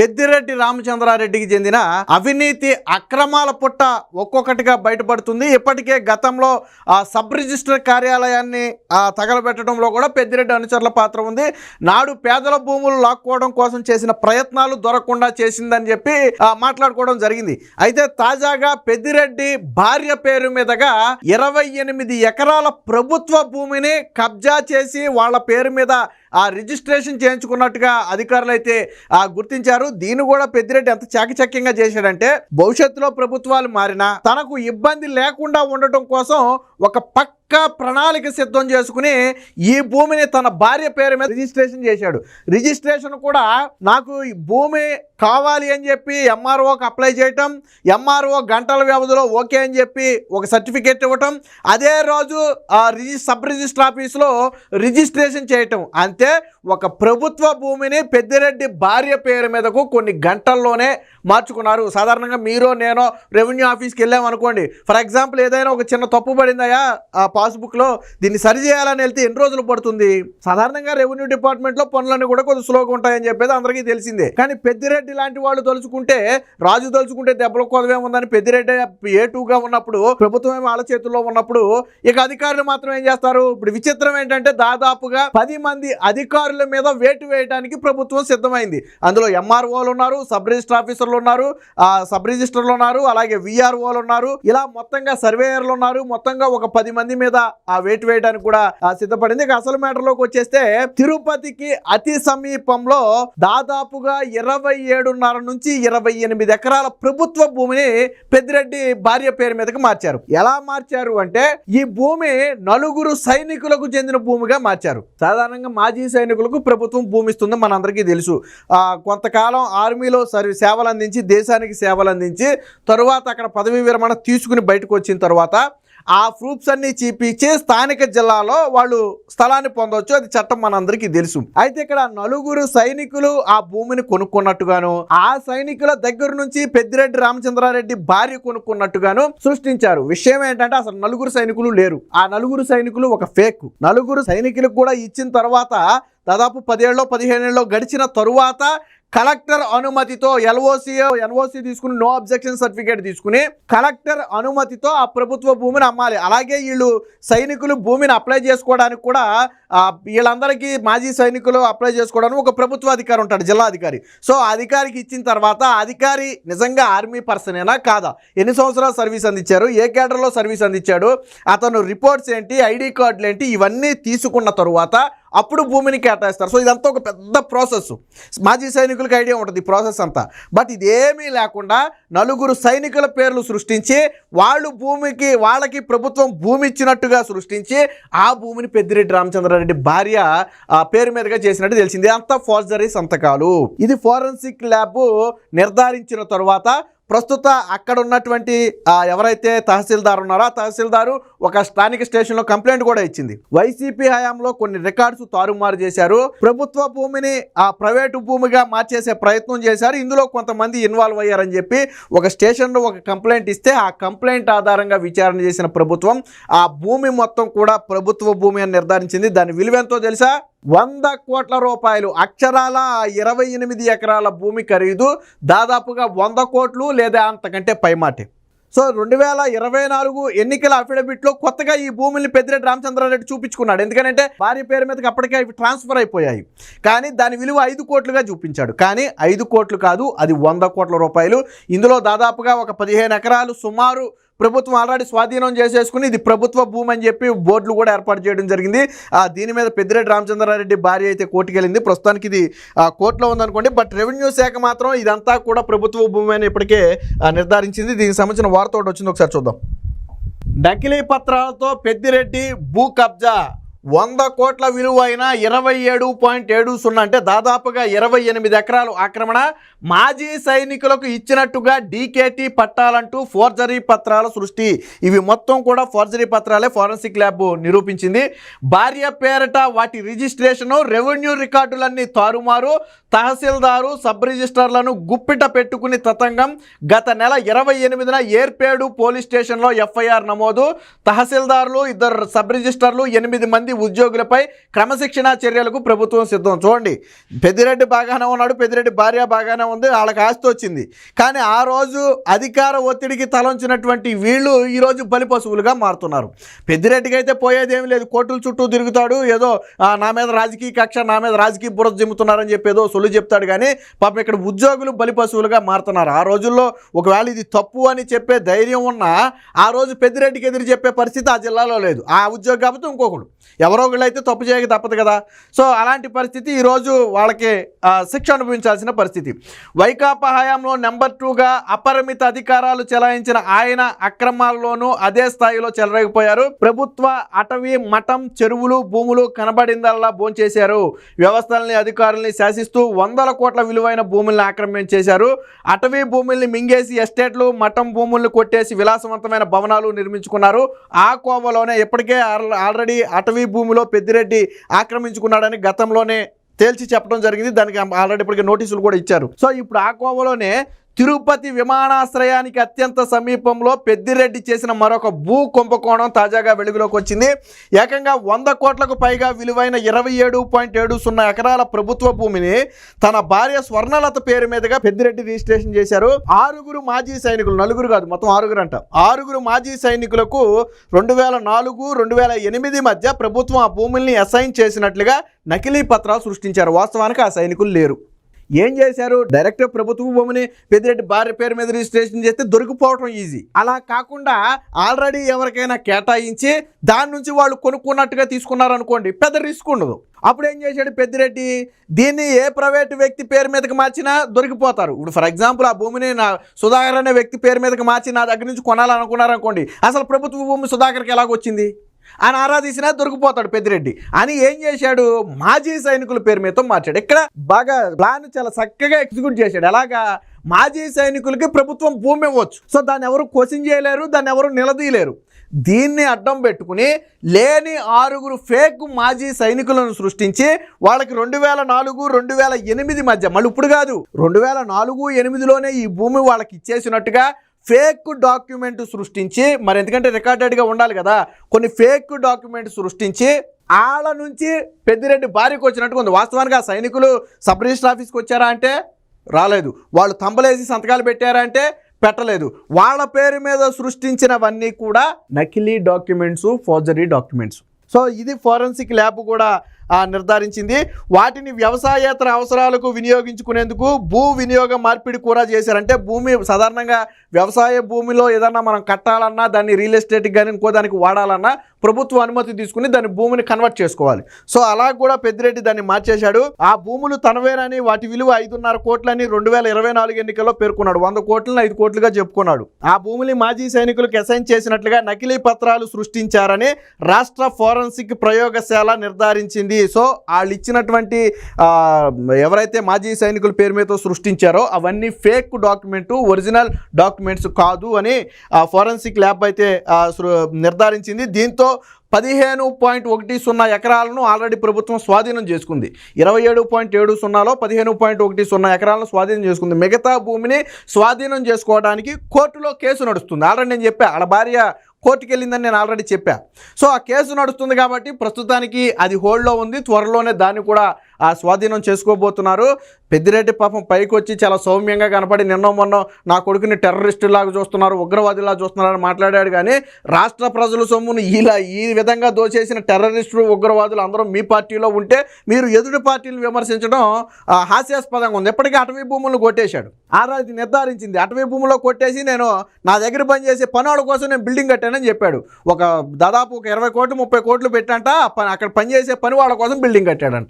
పెద్దిరెడ్డి రామచంద్రారెడ్డికి చెందిన అవినీతి అక్రమాల పుట్ట ఒక్కొక్కటిగా బయటపడుతుంది. ఇప్పటికే గతంలో ఆ సబ్ రిజిస్టర్ కార్యాలయాన్ని తగలబెట్టడంలో కూడా పెద్దిరెడ్డి అనుచరుల పాత్ర ఉంది. నాడు పేదల భూములు లాక్కోవడం కోసం చేసిన ప్రయత్నాలు దొరకకుండా చేసిందని చెప్పి మాట్లాడుకోవడం జరిగింది. అయితే తాజాగా పెద్దిరెడ్డి భార్య పేరు మీదగా ఇరవై ఎనిమిది ఎకరాల ప్రభుత్వ భూమిని కబ్జా చేసి వాళ్ళ పేరు మీద ఆ రిజిస్ట్రేషన్ చేయించుకున్నట్టుగా అధికారులు అయితే ఆ గుర్తించారు. దీన్ని కూడా పెద్దిరెడ్డి ఎంత చాకచక్యంగా చేశాడంటే భవిష్యత్తులో ప్రభుత్వాలు మారినా తనకు ఇబ్బంది లేకుండా ఉండటం కోసం ఒక పక్క ప్రణాళిక సిద్ధం చేసుకుని ఈ భూమిని తన భార్య పేరు మీద రిజిస్ట్రేషన్ చేశాడు. రిజిస్ట్రేషన్ కూడా నాకు ఈ భూమి కావాలి అని చెప్పి ఎంఆర్ఓకి అప్లై చేయటం ఎంఆర్ఓ గంటల వ్యవధిలో ఓకే అని చెప్పి ఒక సర్టిఫికేట్ ఇవ్వటం అదే రోజు ఆ రిజి సబ్ రిజిస్టర్ ఆఫీస్లో రిజిస్ట్రేషన్ చేయటం. అంతే ఒక ప్రభుత్వ భూమిని పెద్దిరెడ్డి భార్య పేరు మీదకు కొన్ని గంటల్లోనే మార్చుకున్నారు. సాధారణంగా మీరు నేను రెవెన్యూ ఆఫీస్కి వెళ్ళామనుకోండి. ఫర్ ఎగ్జాంపుల్ ఏదైనా ఒక చిన్న తప్పు పడిందయా ఆ పాస్బుక్లో దీన్ని సరిచేయాలని వెళ్తే ఎన్ని రోజులు పడుతుంది? సాధారణంగా రెవెన్యూ డిపార్ట్మెంట్లో పనులన్నీ కూడా కొంచెం స్లోగా ఉంటాయని చెప్పేది అందరికీ తెలిసిందే. కానీ పెద్దిరెడ్డి లాంటి వాళ్ళు తలుచుకుంటే రాజు తలుచుకుంటే కొదవే ఉందని పెద్దిరెడ్డి ఏ టూగా ఉన్నప్పుడు ప్రభుత్వం ఏమో వాళ్ళ చేతుల్లో ఉన్నప్పుడు ఇక అధికారులు మాత్రం ఏం చేస్తారు? ఇప్పుడు విచిత్రం ఏంటంటే దాదాపుగా పది మంది అధికారుల మీద వేటు వేయడానికి ప్రభుత్వం సిద్ధమైంది. అందులో ఎంఆర్ఓలు ఉన్నారు సబ్ రిజిస్టర్ ఆఫీసర్లు ఉన్నారు ఆ సబ్ రిజిస్టర్లు ఉన్నారు అలాగే విఆర్ఓలు ఉన్నారు. ఇలా మొత్తంగా సర్వేయర్లు ఉన్నారు. మొత్తంగా ఒక పది మంది మీద ఆ వేటు వేయడానికి కూడా సిద్ధపడింది. ఇక అసలు మ్యాటర్లోకి వచ్చేస్తే తిరుపతికి అతి సమీపంలో దాదాపుగా ఇరవై ఏడున్నర నుంచి ఇరవై ఎనిమిది ఎకరాల ప్రభుత్వ భూమిని పెద్దిరెడ్డి భార్య పేరు మీదకి మార్చారు. ఎలా మార్చారు అంటే ఈ భూమి నలుగురు సైనికులకు చెందిన భూమిగా మార్చారు. సాధారణంగా మాజీ సైనికులకు ప్రభుత్వం భూమి ఇస్తుంది మనందరికీ తెలుసు. కొంతకాలం ఆర్మీలో సర్వీ సేవలు అందించి దేశానికి సేవలు అందించి తరువాత అక్కడ పదవీ విరమణ తీసుకుని బయటకు వచ్చిన తర్వాత ఆ ప్రూఫ్స్ అన్ని చూపించి స్థానిక జిల్లాలో వాళ్ళు స్థలాన్ని పొందవచ్చు అది చట్టం మనందరికీ తెలుసు. అయితే ఇక్కడ నలుగురు సైనికులు ఆ భూమిని కొనుక్కున్నట్టుగాను ఆ సైనికుల దగ్గర నుంచి పెద్దిరెడ్డి రామచంద్రారెడ్డి భార్య కొనుక్కున్నట్టుగాను సృష్టించారు. విషయం ఏంటంటే అసలు నలుగురు సైనికులు లేరు. ఆ నలుగురు సైనికులు ఒక ఫేక్. నలుగురు సైనికులకు కూడా ఇచ్చిన తర్వాత దాదాపు పదేళ్ళలో పదిహేనేళ్ళలో గడిచిన తరువాత కలెక్టర్ అనుమతితో ఎల్ఓసి ఎన్ఓసి తీసుకుని నో అబ్జెక్షన్ సర్టిఫికేట్ తీసుకుని కలెక్టర్ అనుమతితో ఆ ప్రభుత్వ భూమిని అమ్మాలి. అలాగే వీళ్ళు సైనికులు భూమిని అప్లై చేసుకోవడానికి కూడా వీళ్ళందరికీ మాజీ సైనికులు అప్లై చేసుకోవడానికి ఒక ప్రభుత్వ అధికారి ఉంటాడు జిల్లా అధికారి. సో అధికారికి ఇచ్చిన తర్వాత అధికారి నిజంగా ఆర్మీ పర్సనేనా కాదా. ఎన్ని సంవత్సరాలు సర్వీస్ అందించారు? ఏ కేడర్లో సర్వీస్ అందించాడు? అతను రిపోర్ట్స్ ఏంటి? ఐడి కార్డులు ఏంటి? ఇవన్నీ తీసుకున్న తరువాత అప్పుడు భూమిని కేటాయిస్తారు. సో ఇదంతా ఒక పెద్ద ప్రాసెస్ మాజీ సైనికులకు ఐడియా ఉంటుంది ఈ ప్రాసెస్ అంతా. బట్ ఇదేమీ లేకుండా నలుగురు సైనికుల పేర్లు సృష్టించి వాళ్ళు భూమికి వాళ్ళకి ప్రభుత్వం భూమి ఇచ్చినట్టుగా సృష్టించి ఆ భూమిని పెద్దిరెడ్డి రామచంద్రారెడ్డి భార్య ఆ పేరు మీదుగా చేసినట్టు తెలిసింది. అంతా ఫోర్జరీ సంతకాలు. ఇది ఫోరెన్సిక్ ల్యాబ్ నిర్ధారించిన తర్వాత ప్రస్తుత అక్కడ ఉన్నటువంటి ఎవరైతే తహసీల్దార్ ఉన్నారో ఆ తహసీల్దారు ఒక స్థానిక స్టేషన్లో కంప్లైంట్ కూడా ఇచ్చింది. వైసీపీ హయాంలో కొన్ని రికార్డ్స్ తారుమారు చేశారు. ప్రభుత్వ భూమిని ఆ ప్రైవేటు భూమిగా మార్చేసే ప్రయత్నం చేశారు. ఇందులో కొంతమంది ఇన్వాల్వ్ అయ్యారని చెప్పి ఒక స్టేషన్లో ఒక కంప్లైంట్ ఇస్తే ఆ కంప్లైంట్ ఆధారంగా విచారణ చేసిన ప్రభుత్వం ఆ భూమి మొత్తం కూడా ప్రభుత్వ భూమి అని నిర్ధారించింది. దాని విలువెంతో తెలుసా? వంద కోట్ల రూపాయలు. అక్షరాల ఇరవై ఎనిమిది ఎకరాల భూమి ఖరీదు. దాదాపుగా వంద కోట్లు లేదా అంతకంటే పైమాటే. సో రెండు వేల ఇరవై నాలుగు ఎన్నికల అఫిడవిట్లో కొత్తగా ఈ భూమిని పెద్దిరెడ్డి రామచంద్రారెడ్డి చూపించుకున్నాడు. ఎందుకంటే భార్య పేరు మీదకి అప్పటికే అవి ట్రాన్స్ఫర్ అయిపోయాయి. కానీ దాని విలువ ఐదు కోట్లుగా చూపించాడు. కానీ ఐదు కోట్లు కాదు అది వంద కోట్ల రూపాయలు. ఇందులో దాదాపుగా ఒక పదిహేను ఎకరాలు సుమారు ప్రభుత్వం ఆల్రెడీ స్వాధీనం చేసేసుకుని ఇది ప్రభుత్వ భూమి అని చెప్పి బోర్డులు కూడా ఏర్పాటు చేయడం జరిగింది. ఆ దీని మీద పెద్దిరెడ్డి రామచంద్రారెడ్డి భార్య అయితే కోర్టుకెళ్ళింది. ప్రస్తుతానికి ఇది ఆ, కోర్టులో ఉందనుకోండి. బట్ రెవెన్యూ శాఖ మాత్రం ఇదంతా కూడా ప్రభుత్వ భూమి అని ఇప్పటికే నిర్ధారించింది. దీనికి సంబంధించిన వార్త ఒకటి వచ్చింది. ఒకసారి చూద్దాం. నకిలీ పత్రాలతో పెద్దిరెడ్డి భూ కబ్జా. వంద కోట్ల విలువైన ఇరవై ఏడు పాయింట్ ఏడు సున్నా అంటే దాదాపుగా ఇరవై ఎనిమిది ఎకరాలు ఆక్రమణ మాజీ సైనికులకు ఇచ్చినట్టుగా డీకేటీ పట్టాలంటూ ఫోర్జరీ పత్రాల సృష్టి. ఇవి మొత్తం కూడా ఫోర్జరీ పత్రాలే ఫోరెన్సిక్ ల్యాబ్ నిరూపించింది. భార్య పేరట వాటి రిజిస్ట్రేషను రెవెన్యూ రికార్డులన్నీ తారుమారు. తహసీల్దారు సబ్ రిజిస్టర్లను గుప్పిట పెట్టుకుని తతంగం. గత నెల ఇరవై ఎనిమిదిన ఏర్పేడు పోలీస్ స్టేషన్లో ఎఫ్ఐఆర్ నమోదు. తహసీల్దారులు ఇద్దరు సబ్ రిజిస్టర్లు ఎనిమిది మంది మంది ఉద్యోగులపై క్రమశిక్షణా చర్యలకు ప్రభుత్వం సిద్ధం. చూడండి పెద్దిరెడ్డి బాగానే ఉన్నాడు పెద్దిరెడ్డి భార్య బాగానే ఉంది వాళ్ళకి ఆస్తి వచ్చింది. కానీ ఆ రోజు అధికార ఒత్తిడికి తలంచినటువంటి వీళ్ళు ఈరోజు బలి పశువులుగా మారుతున్నారు. పెద్దిరెడ్డికి అయితే పోయేది లేదు కోర్టుల చుట్టూ తిరుగుతాడు ఏదో ఆ, నా మీద రాజకీయ కక్ష నా మీద రాజకీయ బురద జిమ్ముతున్నారని చెప్పి ఏదో సొల్లు చెప్తాడు కానీ పాపం ఇక్కడ ఉద్యోగులు బలి పశువులుగా మారుతున్నారు. ఆ రోజుల్లో ఒకవేళ ఇది తప్పు అని చెప్పే ధైర్యం ఉన్నా ఆ రోజు పెద్దిరెడ్డికి ఎదురు చెప్పే పరిస్థితి ఆ జిల్లాలో లేదు. ఆ ఉద్యోగి కాబట్టి ఇంకొకడు. ఎవరో ఒకళ్ళు అయితే తప్పు చేయక తప్పదు కదా. సో అలాంటి పరిస్థితి ఈరోజు వాళ్ళకి శిక్ష అనుభవించాల్సిన పరిస్థితి. వైకాపా హయాంలో నెంబర్ టూగా అపరిమిత అధికారాలు చెలాయించిన ఆయన అక్రమాల్లోనూ అదే స్థాయిలో చెలరేగిపోయారు. ప్రభుత్వ అటవీ మఠం చెరువులు భూములు కనబడిందల్లా భోంచేశారు. వ్యవస్థల్ని అధికారుల్ని శాసిస్తూ వందల కోట్ల విలువైన భూముల్ని ఆక్రమించేశారు అటవీ భూముల్ని మింగేసి ఎస్టేట్లు మఠం భూముల్ని కొట్టేసి విలాసవంతమైన భవనాలు నిర్మించుకున్నారు. ఆ కోవలోనే ఇప్పటికే ఆల్రెడీ అటవీ భూమిలో పెద్దిరెడ్డి ఆక్రమించుకున్నాడని గతంలోనే తేల్చి చెప్పడం జరిగింది. దానికి ఆల్రెడీ ఇప్పటికే నోటీసులు కూడా ఇచ్చారు. సో ఇప్పుడు ఆ కోవలోనే తిరుపతి విమానాశ్రయానికి అత్యంత సమీపంలో పెద్దిరెడ్డి చేసిన మరొక భూ కుంభకోణం తాజాగా వెలుగులోకి వచ్చింది. ఏకంగా వంద కోట్లకు పైగా విలువైన ఇరవై ఏడు పాయింట్ ఏడు సున్నా ఎకరాల ప్రభుత్వ భూమిని తన భార్య స్వర్ణలత పేరు మీదుగా పెద్దిరెడ్డి రిజిస్ట్రేషన్ చేశారు. ఆరుగురు మాజీ సైనికులు నలుగురు కాదు మొత్తం ఆరుగురు అంట. ఆరుగురు మాజీ సైనికులకు రెండు వేల నాలుగు రెండు వేల ఎనిమిది మధ్య ప్రభుత్వం ఆ భూముల్ని అసైన్ చేసినట్లుగా నకిలీ పత్రాలు సృష్టించారు. వాస్తవానికి ఆ సైనికులు లేరు. ఏం చేశారు? డైరెక్ట్ ప్రభుత్వ భూమిని పెద్దిరెడ్డి భార్య పేరు మీద రిజిస్ట్రేషన్ చేస్తే దొరికిపోవటం ఈజీ. అలా కాకుండా ఆల్రెడీ ఎవరికైనా కేటాయించి దాని నుంచి వాళ్ళు కొనుక్కున్నట్టుగా తీసుకున్నారనుకోండి పెద్ద రిస్క్ ఉండదు. అప్పుడు ఏం చేశాడు పెద్దిరెడ్డి? దీన్ని ఏ ప్రైవేట్ వ్యక్తి పేరు మీదకి మార్చినా దొరికిపోతారు. ఇప్పుడు ఫర్ ఎగ్జాంపుల్ ఆ భూమిని నా సుధాకర్ అనే వ్యక్తి పేరు మీదకి మార్చి నా దగ్గర నుంచి కొనాలనుకున్నారనుకోండి అసలు ప్రభుత్వ భూమి సుధాకర్కి ఎలాగొచ్చింది? అని ఆరాధించినా దొరికిపోతాడు పెద్దిరెడ్డి. అని ఏం చేశాడు? మాజీ సైనికుల పేరు మీద మార్చాడు ఇక్కడ బాగా ప్లాన్ చాలా చక్కగా ఎగ్జిక్యూట్ చేశాడు. ఎలాగా? మాజీ సైనికులకి ప్రభుత్వం భూమి ఇవ్వచ్చు. సో దాన్ని ఎవరు క్వశ్చన్ చేయలేరు దాన్ని ఎవరు నిలదీయలేరు. దీన్ని అడ్డం పెట్టుకుని లేని ఆరుగురు ఫేక్ మాజీ సైనికులను సృష్టించి వాళ్ళకి రెండు వేల నాలుగు రెండు వేల ఎనిమిది మధ్య మళ్ళీ ఇప్పుడు కాదు రెండు వేల నాలుగు ఎనిమిదిలోనే ఈ భూమి వాళ్ళకి ఇచ్చేసినట్టుగా ఫేక్ డాక్యుమెంట్ సృష్టించి మరి ఎందుకంటే రికార్డెడ్గా ఉండాలి కదా కొన్ని ఫేక్ డాక్యుమెంట్ సృష్టించి ఆళ్ళ నుంచి పెద్దిరెడ్డి భార్యకు వచ్చినట్టుగా ఉంది. వాస్తవానికి ఆ సైనికులు సబ్ రిజిస్టర్ ఆఫీస్కి వచ్చారా అంటే రాలేదు. వాళ్ళు తంబలేసి సంతకాలు పెట్టారా అంటే పెట్టలేదు. వాళ్ళ పేరు మీద సృష్టించినవన్నీ కూడా నకిలీ డాక్యుమెంట్స్ ఫోర్జరీ డాక్యుమెంట్స్. సో ఇది ఫోరెన్సిక్ ల్యాబ్ కూడా నిర్ధారించింది. వాటిని వ్యవసాయేతర అవసరాలకు వినియోగించుకునేందుకు భూ వినియోగ మార్పిడి కూడా చేశారంటే భూమి సాధారణంగా వ్యవసాయ భూమిలో ఏదన్నా మనం కట్టాలన్నా దాన్ని రియల్ ఎస్టేట్కి కానీ ఇంకో దానికి వాడాలన్నా ప్రభుత్వ అనుమతి తీసుకుని దాని భూమిని కన్వర్ట్ చేసుకోవాలి. సో అలా కూడా పెద్దిరెడ్డి దాన్ని మార్చేశాడు. ఆ భూములు తనవేనని వాటి విలువ ఐదున్నర కోట్లని రెండు వేల ఇరవై నాలుగు ఎన్నికల్లో పేర్కొన్నాడు. వంద కోట్లను ఐదు కోట్లుగా చెప్పుకున్నాడు. ఆ భూమిని మాజీ సైనికులకు అసైన్ చేసినట్లుగా నకిలీ పత్రాలు సృష్టించారని రాష్ట్ర ఫోరెన్సిక్ ప్రయోగశాల నిర్ధారించింది. సో వాళ్ళు ఇచ్చినటువంటి ఎవరైతే మాజీ సైనికుల పేరు మీద సృష్టించారో అవన్నీ ఫేక్ డాక్యుమెంట్ ఒరిజినల్ డాక్యుమెంట్స్ కాదు అని ఆ ఫోరెన్సిక్ ల్యాబ్ అయితే నిర్ధారించింది. దీంతో పదిహేను పాయింట్ ఒకటి సున్నా ఎకరాలను ఆల్రెడీ ప్రభుత్వం స్వాధీనం చేసుకుంది. ఇరవై ఏడు పాయింట్ ఏడు సున్నాలో పదిహేను పాయింట్ ఒకటి సున్నా ఎకరాలను స్వాధీనం చేసుకుంది. మిగతా భూమిని స్వాధీనం చేసుకోవడానికి కోర్టులో కేసు నడుస్తుంది. ఆల్రెడీ నేను చెప్పా ఆడ భార్య కోర్టుకి వెళ్ళిందని నేను ఆల్రెడీ చెప్పా. సో ఆ కేసు నడుస్తుంది కాబట్టి ప్రస్తుతానికి అది హోల్డ్లో ఉంది. త్వరలోనే దాన్ని కూడా ఆ స్వాధీనం చేసుకోబోతున్నారు. పెద్దిరెడ్డి పాపం పైకి వచ్చి చాలా సౌమ్యంగా కనపడి నిన్న మొన్న నా కొడుకుని టెర్రరిస్టులాగా చూస్తున్నారు ఉగ్రవాదిలా చూస్తున్నారని మాట్లాడాడు కానీ రాష్ట్ర ప్రజల సొమ్మును ఇలా ఈ విధంగా దోచేసిన టెర్రరిస్టులు ఉగ్రవాదులు అందరూ మీ పార్టీలో ఉంటే మీరు ఎదుటి పార్టీలు విమర్శించడం హాస్యాస్పదంగా ఉంది. ఎప్పటికీ అటవీ భూములను కొట్టేశాడు. ఆరాధి నిర్ధారించింది. అటవీ భూములో కొట్టేసి నేను నా దగ్గర పనిచేసే పనుల కోసం నేను బిల్డింగ్ కట్టానని చెప్పాడు. ఒక దాదాపు ఒక ఇరవై కోట్లు ముప్పై కోట్లు పెట్టంట అక్కడ పనిచేసే పని వాళ్ళ కోసం బిల్డింగ్ కట్టాడంట.